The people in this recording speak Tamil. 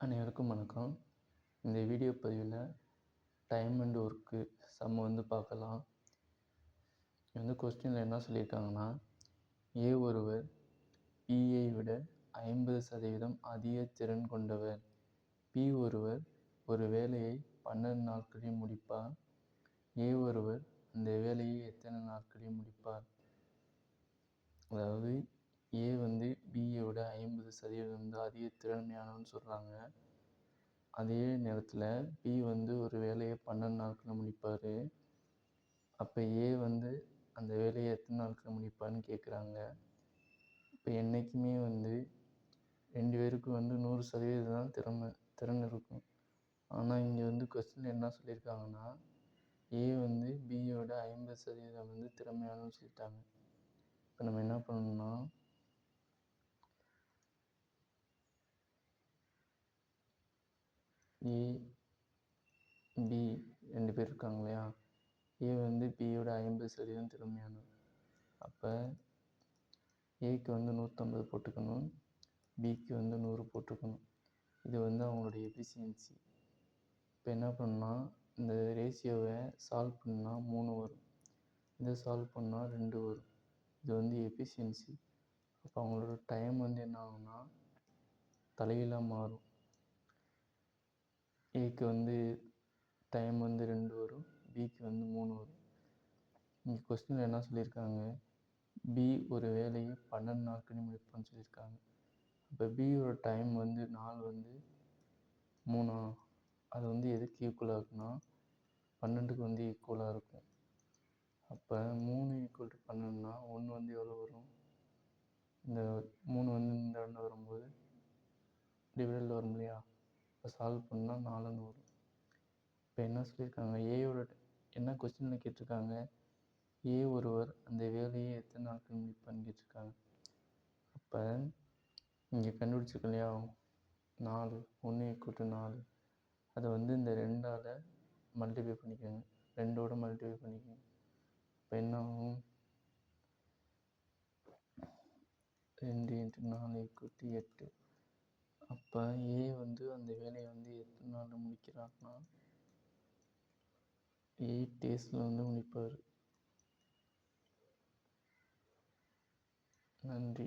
அனைவருக்கும் வணக்கம். இந்த வீடியோ பதிவில் டைம் அண்ட் ஒர்க்கு சம்ம வந்து பார்க்கலாம். இது வந்து கொஸ்டினில் என்ன சொல்லியிருக்காங்கன்னா ஏ ஒருவர் இஐ விட ஐம்பது சதவீதம் அதிக திறன் கொண்டவர். பி ஒருவர் ஒரு வேலையை பன்னெண்டு நாட்களில் முடிப்பார். ஏ ஒருவர் அந்த வேலையை எத்தனை நாட்களில் முடிப்பார்? அதாவது ஏ வந்து பியை விட ஐம்பது சதவீதம் வந்து அதிக திறமையானவன்னு சொல்கிறாங்க அதே நேரத்தில் பி வந்து ஒரு வேலையை பன்னெண்டு நாட்களில் முடிப்பார். அப்போ ஏ வந்து அந்த வேலையை எத்தனை நாட்களில் முடிப்பார்னு கேட்குறாங்க இப்போ என்றைக்குமே வந்து ரெண்டு பேருக்கும் வந்து நூறு சதவீதம் தான் திறமை திறன் இருக்கும். ஆனால் இங்கே வந்து கொஸ்டின் என்ன சொல்லியிருக்காங்கன்னா ஏ வந்து பியோட ஐம்பது சதவீதம் வந்து திறமையானு சொல்லிட்டாங்க. இப்போ நம்ம என்ன பண்ணணும்னா ஏ பி ரெண்டு பேர் இருக்காங்க இல்லையா? ஏ வந்து பியோட ஐம்பது சதவீதம் திறமையானது அப்போ ஏக்கு வந்து நூற்றம்பது போட்டுக்கணும் பிக்கு வந்து நூறு போட்டுக்கணும். இது வந்து அவங்களுடைய எஃபிஷியன்சி இப்போ என்ன பண்ணால் இந்த ரேஷியோவை சால்வ் பண்ணால் மூணு வரும். இதை சால்வ் பண்ணால் ரெண்டு வரும். இது வந்து எஃபிஷியன்சி அப்போ அவங்களோட டைம் வந்து என்ன ஆகும்னா தலைகீழாக மாறும். ஏக்கு வந்து டைம் வந்து ரெண்டு வரும் பிக்கு வந்து மூணு வரும். இங்கே கொஸ்டினில் என்ன சொல்லியிருக்காங்க? பி ஒரு வேலையை பன்னெண்டு நாட்கள் முடிப்பான்னு சொல்லியிருக்காங்க. இப்போ பியோட டைம் வந்து நாள் வந்து மூணா? அது வந்து எதுக்கு ஈக்குவலாக இருக்குன்னா பன்னெண்டுக்கு வந்து ஈக்குவலாக இருக்கும். அப்போ மூணு ஈக்குவல் டு பன்னெண்டுனா ஒன்று வந்து எவ்வளோ வரும்? இந்த மூணு வந்து இந்த ரெண்டு வரும்போது டிவைடில் வரும் இல்லையா? இப்போ சால்வ் பண்ணால் நாலுன்னு வரும். இப்போ என்ன சொல்லியிருக்காங்க ஏயோட என்ன கொஸ்டினில் கேட்டிருக்காங்க? ஏ ஒருவர் அந்த வேலையை எத்தனை நாட்கள் முடிப்பான்னு கேட்டிருக்காங்க அப்போ இங்கே கண்டுபிடிச்சிருக்கலையா நாலு ஒன்று ஈக்குவல் நாலு. அதை வந்து இந்த ரெண்டால் மல்டிப்ளை பண்ணிக்கோங்க. ரெண்டோட மல்டிப்ளை பண்ணிக்கோங்க. இப்போ என்ன ஆகும்? ரெண்டு இன்ட்டு நாலு ஈக்குவல் எட்டு. அப்போ ஏ வந்து அந்த வேலையை வந்து எத்தனை நாளில் முடிக்கிறார்னா எயிட் டேஸில் வந்து முடிப்பார். நன்றி.